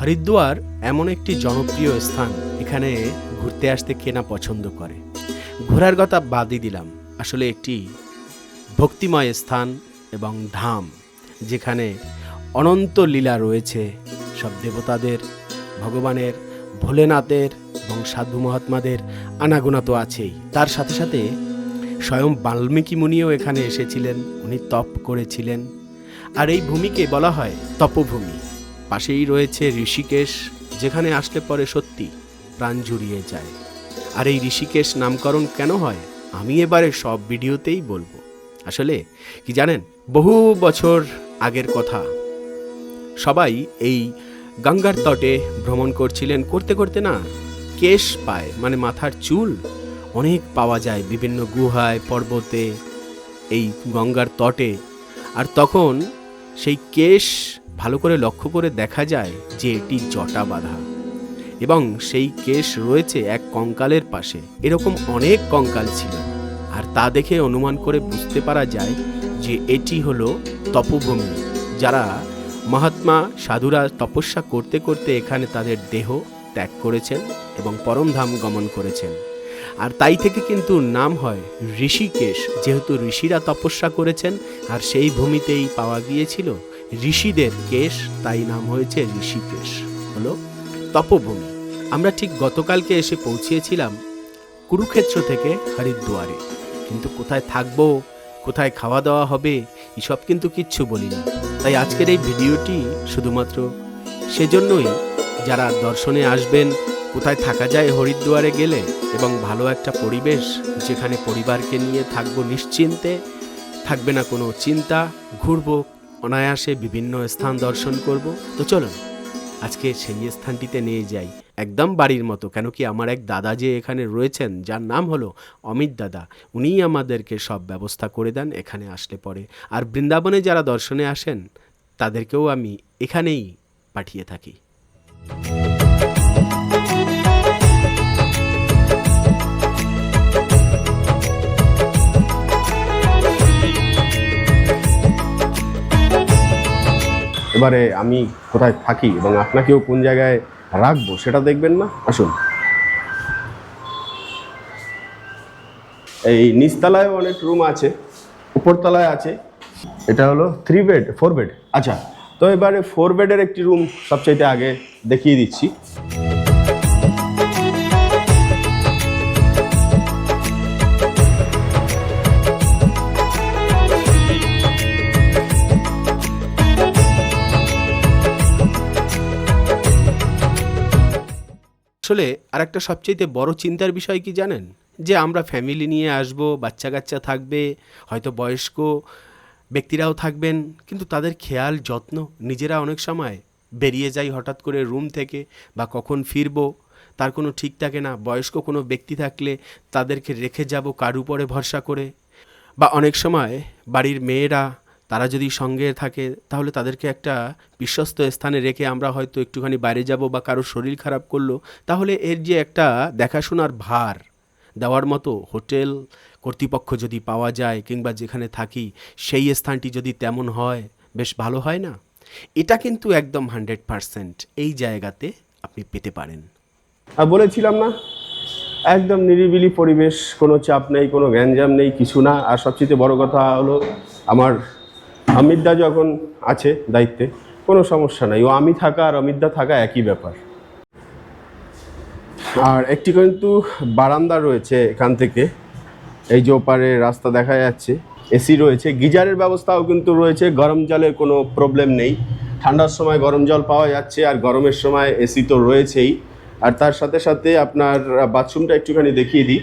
হরিদ্বার এমন একটি জনপ্রিয় স্থান। এখানে ঘুরতে আসতে কেনা পছন্দ করে। ঘোরার কথা বাদই দিলাম। আসলে একটি ভক্তিময় স্থান এবং ধাম, যেখানে অনন্ত লীলা রয়েছে। সব দেবতাদের, ভগবানের, ভোলেনাথের এবং সাধু মহাত্মাদের আনাগোনা তো আছেই। তার সাথে সাথে স্বয়ং বাল্মীকি মুনিও এখানে এসেছিলেন। উনি তপ করেছিলেন। আর এই ভূমিকে বলা হয় তপভূমি। পাশেই রয়েছে ঋষিকেশ, যেখানে আসলে পরে সত্যি প্রাণ জুড়িয়ে যায়। আর এই ঋষিকেশ নামকরণ কেন হয়, আমি এবারে সব ভিডিওতেই বলব। আসলে, কি জানেন, বহু বছর আগের কথা। সবাই এই গঙ্গার তটে ভ্রমণ করছিলেন, করতে করতে না কেশ পায় মানে মাথার চুল অনেক পাওয়া যায় বিভিন্ন গুহায়, পর্বতে, এই গঙ্গার তটে। আর তখন সেই কেশ ভালো করে লক্ষ্য করে দেখা যায় যে এটি জটা বাঁধা। এবং সেই কেশ রয়েছে এক কঙ্কালের পাশে। এরকম অনেক কঙ্কাল ছিল। আর তা দেখে অনুমান করে বুঝতে পারা যায় যে এটি হলো তপভূমি যারা মহাত্মা সাধুরা তপস্যা করতে করতে এখানে তাদের দেহ ত্যাগ করেছেন এবং পরমধাম গমন করেছেন। আর তাই থেকে কিন্তু নাম হয় ঋষিকেশ, যেহেতু ঋষিরা তপস্যা করেছেন আর সেই ভূমিতেই পাওয়া গিয়েছিল ঋষিদের কেশ, তাই নাম হয়েছে ঋষিকেশ। হলো তপভূমি। আমরা ঠিক গতকালকে এসে পৌঁছিয়েছিলাম কুরুক্ষেত্র থেকে হরিদ্বারে। কিন্তু কোথায় থাকব, কোথায় খাওয়া দাওয়া হবে, এসব কিন্তু কিচ্ছু বলিনি। তাই আজকের এই ভিডিওটি শুধুমাত্র সেজন্যই যারা দর্শনে আসবেন, কোথায় থাকা যায় হরিদ্বারে গেলে এবং ভালো একটা পরিবেশ যেখানে পরিবারকে নিয়ে থাকব নিশ্চিন্তে, থাকবে না কোনো চিন্তা, ঘুরবো অনায়াসে বিভিন্ন স্থান দর্শন করব। তো চলুন, আজকে সেই স্থানটিতে নিয়ে যাই। একদম বাড়ির মতো, কেন কি আমার এক দাদা যে এখানে রয়েছেন, যার নাম হলো অমিত দাদা, উনিই আমাদেরকে সব ব্যবস্থা করে দেন, এখানে আসলে পরে। আর বৃন্দাবনে যারা দর্শনে আসেন, তাদেরকেও আমি এখানেই পাঠিয়ে থাকি। এবারে আমি কোথায় থাকি এবং আপনাকেও কোন জায়গায় রাখব সেটা দেখবেন না? আসুন। এই নিচতলায় অনেক রুম আছে, উপরতলায় আছে। এটা হলো থ্রি বেড ফোর বেড আচ্ছা তো এবারে ফোর বেডের একটি রুম সবচাইতে আগে দেখিয়ে দিচ্ছি। আসলে আর একটা সবচেয়ে বড় চিন্তার বিষয় কি জানেন? যে আমরা ফ্যামিলি নিয়ে আসব বাচ্চা কাচ্চা থাকবে, হয়তো বয়স্ক ব্যক্তিরাও থাকবেন, কিন্তু তাদের খেয়াল, যত্ন নিজেরা অনেক সময় বেরিয়ে যাই হঠাৎ করে রুম থেকে বা কখন ফিরবো, তার কোনো ঠিক থাকে না। বয়স্ক কোনো ব্যক্তি থাকলে তাদেরকে রেখে যাব কার উপরে ভরসা করে? বা অনেক সময় বাড়ির মেয়েরা তারা যদি সঙ্গে থাকে, তাহলে তাদেরকে একটা বিশ্বস্ত স্থানে রেখে আমরা হয়তো একটুখানি বাইরে যাব বা কারও শরীর খারাপ করল, তাহলে এর যে একটা দেখাশোনার ভার দেওয়ার মতো হোটেল কর্তৃপক্ষ যদি পাওয়া যায় কিংবা যেখানে থাকি, সেই স্থানটি যদি তেমন হয়, বেশ ভালো হয় না? এটা কিন্তু একদম হান্ড্রেড পারসেন্ট এই জায়গাতে আপনি পেতে পারেন। আর বলেছিলাম না, একদম নিরিবিলি পরিবেশ, কোনো চাপ নেই, কোনো গ্যাঞ্জাম নেই, কিছু না। আর সবচেয়ে বড় কথা হলো, আমার অমিতদা যখন আছে দায়িত্বে, কোনো সমস্যা নাই। ও আমি থাকা আর অমিতদা থাকা একই ব্যাপার। আর একটি কিন্তু বারান্দা রয়েছে এখান থেকে। এই যে ওপারে রাস্তা দেখা যাচ্ছে, এসি রয়েছে। গিজারের ব্যবস্থাও কিন্তু রয়েছে। গরম জলের কোনো প্রবলেম নেই। ঠান্ডার সময় গরম জল পাওয়া যাচ্ছে আর গরমের সময় এসি তো রয়েছেই। আর তার সাথে সাথে আপনার বাথরুমটা একটুখানি দেখিয়ে দিই।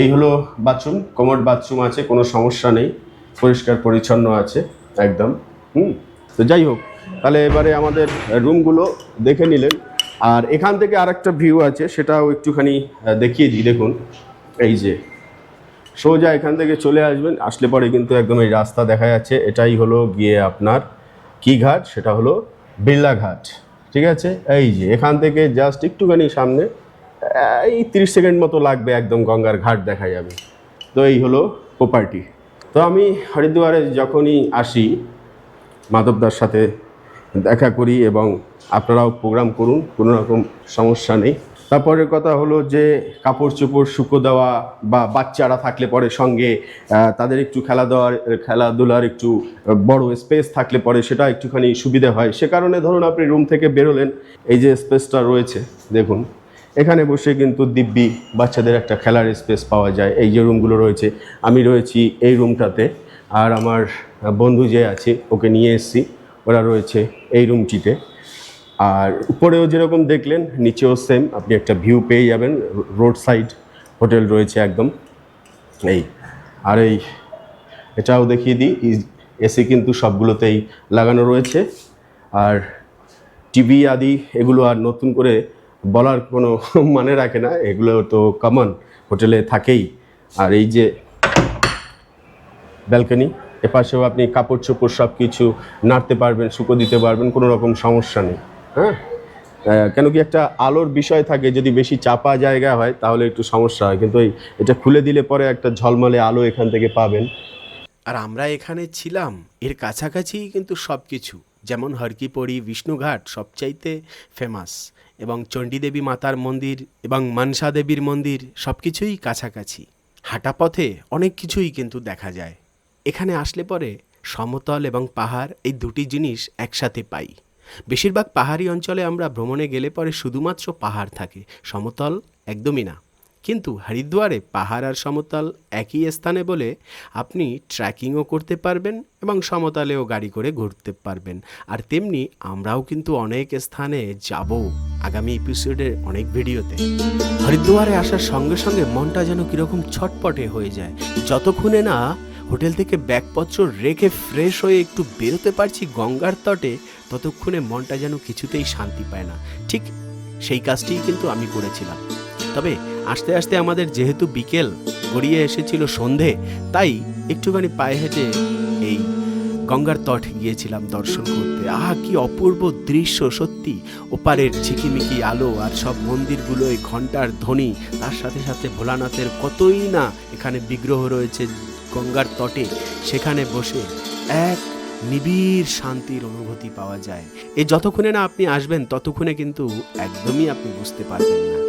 এই হলো বাথরুম। কোমোড বাথরুম আছে, কোনো সমস্যা নেই। পরিষ্কার, পরিচ্ছন্ন আছে, একদম। হুম। তো যাই হোক, তাহলে এবারে আমাদের রুমগুলো দেখে নিলেন। আর এখান থেকে আরেকটা ভিউ আছে, সেটাও একটুখানি দেখিয়ে দিই, দেখুন। এই যে, সোজা এখান থেকে চলে আসবেন, আসলে পরে কিন্তু একদম এই রাস্তা দেখা যাচ্ছে। এটাই হলো গিয়ে আপনার কি ঘাট? সেটা হলো বিড়লা ঘাট। ঠিক আছে? এই যে, এখান থেকে জাস্ট একটুখানি সামনে, এই তিরিশ সেকেন্ড মতো লাগবে একদম গঙ্গার ঘাট দেখা যাবে। তো এই হলো প্রপার্টি তো আমি হরিদ্বারে যখনই আসি মাধবদার সাথে দেখা করি এবং আপনারাও প্রোগ্রাম করুন, কোনো রকম সমস্যা নেই। তারপরের কথা হলো যে কাপড় চোপড় শুকো দেওয়া বা বাচ্চারা থাকলে পরে সঙ্গে তাদের একটু খেলা দেওয়ার খেলাধুলার একটু বড় স্পেস থাকলে পরে সেটা একটুখানি সুবিধা হয়। সে কারণে ধরুন আপনি রুম থেকে বেরোলেন, এই যে স্পেসটা রয়েছে, দেখুন। এখানে বসে কিন্তু দিব্যি বাচ্চাদের একটা খেলার স্পেস পাওয়া যায়। এই যে রুমগুলো রয়েছে, আমি রয়েছি এই রুমটাতে আর আমার বন্ধু যে আছে, ওকে নিয়ে এসেছি। ওরা রয়েছে এই রুমটিতে আর উপরেও যেরকম দেখলেন, নিচেও সেম আপনি একটা ভিউ পেয়ে যাবেন। রোড সাইড হোটেল রয়েছে একদম। এই, আর এই, এটাও দেখিয়ে দিই। এসি কিন্তু সবগুলোতেই লাগানো রয়েছে। আর টিভি আদি এগুলো আর নতুন করে বলার কোনো মানে রাখে না, এগুলো তো কমন হোটেলে থাকেই। আর এই যে ব্যালকনি এপাশেও আপনি কাপড় চোপড় সব কিছু নাড়তে পারবেন, শুকো দিতে পারবেন, কোনো রকম সমস্যা নেই হ্যাঁ? কেন কি একটা আলোর বিষয় থাকে, যদি বেশি চাপা জায়গা হয়, তাহলে একটু সমস্যা হয়। কিন্তু এটা খুলে দিলে পরে একটা ঝলমলে আলো এখান থেকে পাবেন। আর আমরা এখানে ছিলাম, এর কাছাকাছি কিন্তু সব কিছু যেমন হরকিপড়ি বিষ্ণুঘাট সবচাইতে ফেমাস এবং চণ্ডীদেবী মাতার মন্দির এবং মানসা দেবীর মন্দির সব কিছুই কাছাকাছি। হাঁটা পথে অনেক কিছুই কিন্তু দেখা যায়। এখানে আসলে পরে সমতল এবং পাহাড় এই দুটি জিনিস একসাথে পাই। বেশিরভাগ পাহাড়ি অঞ্চলে আমরা ভ্রমণে গেলে পরে শুধুমাত্র পাহাড় থাকে, সমতল একদমই না। কিন্তু হরিদ্বারে পাহাড় আর সমতল একই স্থানে বলে আপনি ট্রেকিংও করতে পারবেন এবং সমতলেও গাড়ি করে ঘুরতে পারবেন। আর তেমনি আমরাও কিন্তু অনেক স্থানে যাব আগামী এপিসোডের অনেক ভিডিওতে হরিদ্বারে আসার সঙ্গে সঙ্গে মনটা যেন কীরকম ছটপটে হয়ে যায়। যতক্ষণে না হোটেল থেকে ব্যাগপত্র রেখে ফ্রেশ হয়ে একটু বেরোতে পারছি গঙ্গার তটে, ততক্ষণে মনটা যেন কিছুতেই শান্তি পায় না। ঠিক সেই কাজটিই কিন্তু আমি করেছিলাম। তবে আস্তে আস্তে আমাদের যেহেতু বিকেল, গড়িয়ে এসেছিল সন্ধে, তাই একটুখানি পায়ে হেঁটে এই গঙ্গার তট গিয়েছিলাম দর্শন করতে। আহা, কি অপূর্ব দৃশ্য, সত্যি। ওপারের ঝিকিমিকি আলো আর সব মন্দিরগুলোয় ঘণ্টার ধ্বনি, তার সাথে সাথে ভোলানাথের কতই না এখানে বিগ্রহ রয়েছে গঙ্গার তটে, সেখানে বসে এক নিবিড় শান্তির অনুভূতি পাওয়া যায়। এই যতক্ষণে না আপনি আসবেন, ততক্ষণে কিন্তু একদমই আপনি বুঝতে পারবেন না।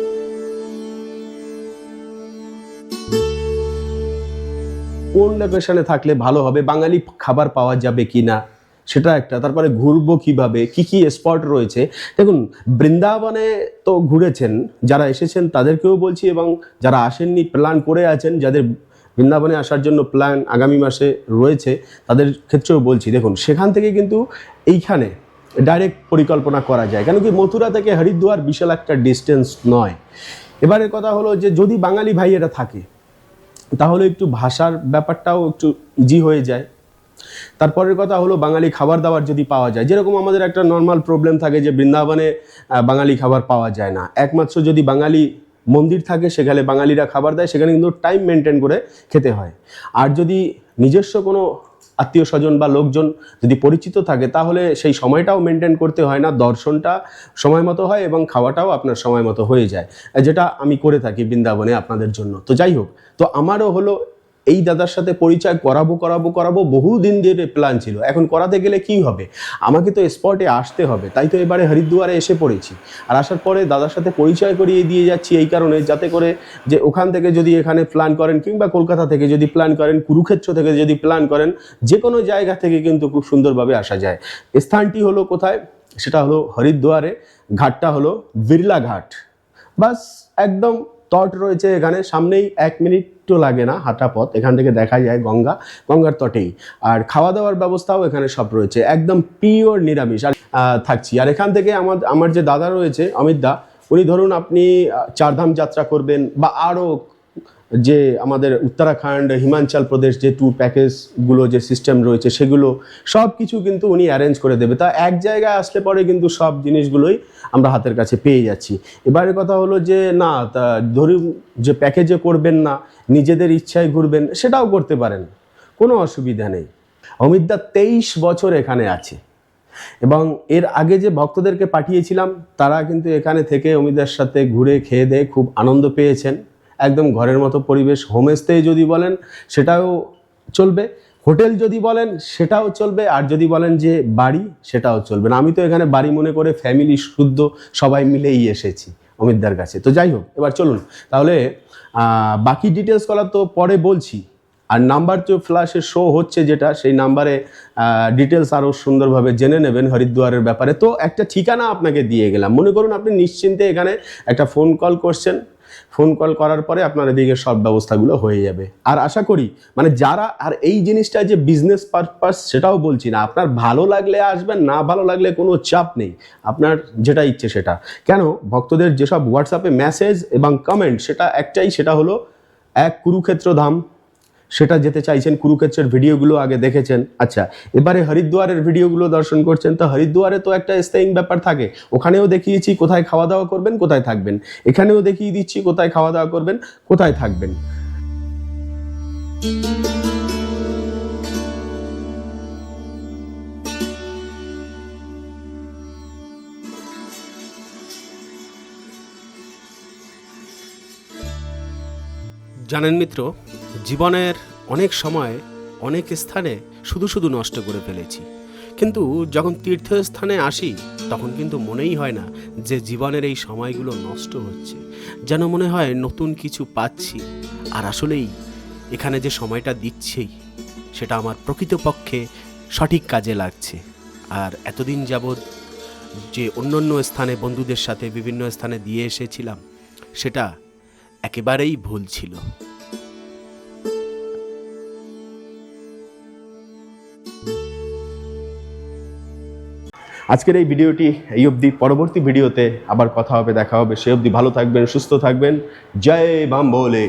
কোন লোকেশনে থাকলে ভালো হবে? বাঙালি খাবার পাওয়া যাবে কি না সেটা একটা। তারপরে ঘুরবো কীভাবে? কি কি স্পট রয়েছে? দেখুন, বৃন্দাবনে তো ঘুরেছেন, যারা এসেছেন তাদেরকেও বলছি এবং যারা আসেননি প্ল্যান করে আছেন, যাদের বৃন্দাবনে আসার জন্য প্ল্যান আগামী মাসে রয়েছে, তাদের ক্ষেত্রেও বলছি। দেখুন, সেখান থেকে কিন্তু এইখানে ডাইরেক্ট পরিকল্পনা করা যায়। কেন কি মথুরা থেকে হরিদ্বার বিশাল একটা ডিস্টেন্স নয়। এবারের কথা হলো যে যদি বাঙালি ভাইয়েরা থাকে তাহলে একটু ভাষার ব্যাপারটাও একটু ইজি হয়ে যায়। তারপরের কথা হলো বাঙালি খাবার দাবার যদি পাওয়া যায়, যেরকম আমাদের একটা নর্মাল প্রবলেম থাকে যে বৃন্দাবনে বাঙালি খাবার পাওয়া যায় না। একমাত্র যদি বাঙালি মন্দির থাকে, সেখানে বাঙালিরা খাবার দেয়, সেখানে কিন্তু টাইম মেনটেন করে খেতে হয়। আর যদি নিজস্ব কোনো আত্মীয় স্বজন বা লোকজন যদি পরিচিত থাকে, তাহলে সেই সময়টাও মেনটেন করতে হয় না, দর্শনটা সময় মতো হয় এবং খাওয়াটাও আপনার সময় মতো হয়ে যায়। যেটা আমি করে থাকি বৃন্দাবনে আপনাদের জন্য। তো যাই হোক, তো আমারও হলো এই দাদার সাথে পরিচয় করাবো করাবো করাবো বহু দিন ধরে প্ল্যান ছিল। এখন করাতে গেলে কি হবে? আমাকে তো স্পটে আসতে হবে, তাই তো এবারে হরিদ্বারে এসে পড়েছি। আর আসার পরে দাদার সাথে পরিচয় করিয়ে দিয়ে যাচ্ছি এই কারণে, যাতে করে যে ওখান থেকে যদি এখানে প্ল্যান করেন কিংবা কলকাতা থেকে যদি প্ল্যান করেন, কুরুক্ষেত্র থেকে যদি প্ল্যান করেন যে কোনো জায়গা থেকে কিন্তু খুব সুন্দরভাবে আসা যায়। স্থানটি হলো কোথায়? সেটা হলো হরিদ্বারে, ঘাটটা হলো বিড়লা ঘাট বাস, একদম তট রয়েছে এখানে, সামনেই এক মিনিট একটু লাগে না হাঁটা পথ, এখান থেকে দেখা যায় গঙ্গা, গঙ্গার তটেই। আর খাওয়া দাওয়ার ব্যবস্থাও এখানে সব রয়েছে, একদম পিওর নিরামিষ। আর থাকছি। আর এখান থেকে আমার আমার যে দাদা রয়েছে, অমিত দা, উনি ধরুন আপনি চারধাম যাত্রা করবেন বা আরও যে আমাদের উত্তরাখণ্ড, হিমাচল প্রদেশ যে ট্যুর প্যাকেজগুলো যে সিস্টেম রয়েছে সেগুলো সব কিছু কিন্তু উনি অ্যারেঞ্জ করে দেবে। তা এক জায়গায় আসলে পরে কিন্তু সব জিনিসগুলোই আমরা হাতের কাছে পেয়ে যাচ্ছি। এবারে কথা হলো যে, না, তা ধরুন যে প্যাকেজে করবেন না, নিজেদের ইচ্ছায় ঘুরবেন, সেটাও করতে পারেন। কোনো অসুবিধা নেই। অমিতদা তেইশ বছর এখানে আছে। এবং এর আগে যে ভক্তদেরকে পাঠিয়েছিলাম, তারা কিন্তু এখানে থেকে অমিতার সাথে ঘুরে খেয়ে দিয়ে খুব আনন্দ পেয়েছেন। একদম ঘরের মতো পরিবেশ হোমস্টে যদি বলেন সেটাও চলবে হোটেল যদি বলেন সেটাও চলবে, আর যদি বলেন যে বাড়ি সেটাও চলবে না। আমি তো এখানে বাড়ি মনে করে ফ্যামিলি শুদ্ধ সবাই মিলেই এসেছি অমিতদার কাছে। তো যাই হোক, এবার চলুন। তাহলে বাকি ডিটেলস করা তো পরে বলছি। আর নাম্বার তো ফ্ল্যাশে শো হচ্ছে যেটা, সেই নাম্বারে ডিটেলস আরও সুন্দরভাবে জেনে নেবেন হরিদ্বারের ব্যাপারে। তো একটা ঠিকানা আপনাকে দিয়ে গেলাম। মনে করুন আপনি নিশ্চিন্তে এখানে একটা ফোন কল করছেন। ফোন কল করার পরে আপনার এদিকে সব ব্যবস্থাগুলো হয়ে যাবে। আর আশা করি মানে যারা, আর এই জিনিসটা যে বিজনেস পারপাস সেটাও বলছি না, আপনার ভালো লাগলে আসবেন, না ভালো লাগলে কোনো চাপ নেই। আপনার যেটা ইচ্ছে সেটা। কেন? ভক্তদের যেসব হোয়াটসঅ্যাপে মেসেজ এবং কমেন্ট সেটা একটাই, সেটা হলো এক কুরুক্ষেত্র ধাম। সেটা যেতে চাইছেন কুরুক্ষেত্রের ভিডিওগুলো আগে দেখেছেন। আচ্ছা এবারে হরিদ্বারের ভিডিওগুলো দর্শন করছেন। তো হরিদ্বারে তো একটা স্টেইং ব্যাপার থাকে। ওখানেও দেখিয়েছি কোথায় খাওয়া দাওয়া করবেন, কোথায় থাকবেন। এখানেও দেখিয়ে দিচ্ছি কোথায় খাওয়া দাওয়া করবেন, কোথায় থাকবেন। জানেন মিত্র জীবনের অনেক সময়, অনেক স্থানে শুধু শুধু নষ্ট করে ফেলেছি। কিন্তু যখন তীর্থস্থানে আসি, তখন কিন্তু মনেই হয় না যে জীবনের এই সময়গুলো নষ্ট হচ্ছে। যেন মনে হয় নতুন কিছু পাচ্ছি। আর আসলেই এখানে যে সময়টা দিচ্ছেই সেটা আমার প্রকৃতপক্ষে সঠিক কাজে লাগছে। আর এতদিন যাবৎ যে অন্য অন্য স্থানে বন্ধুদের সাথে বিভিন্ন স্থানে দিয়ে এসেছিলাম, সেটা একেবারেই ভুল ছিল। আজকের এই ভিডিওটি এই অবধি। পরবর্তী ভিডিওতে আবার কথা হবে, দেখা হবে। সে অবধি ভালো থাকবেন, সুস্থ থাকবেন। জয় বাম বলে।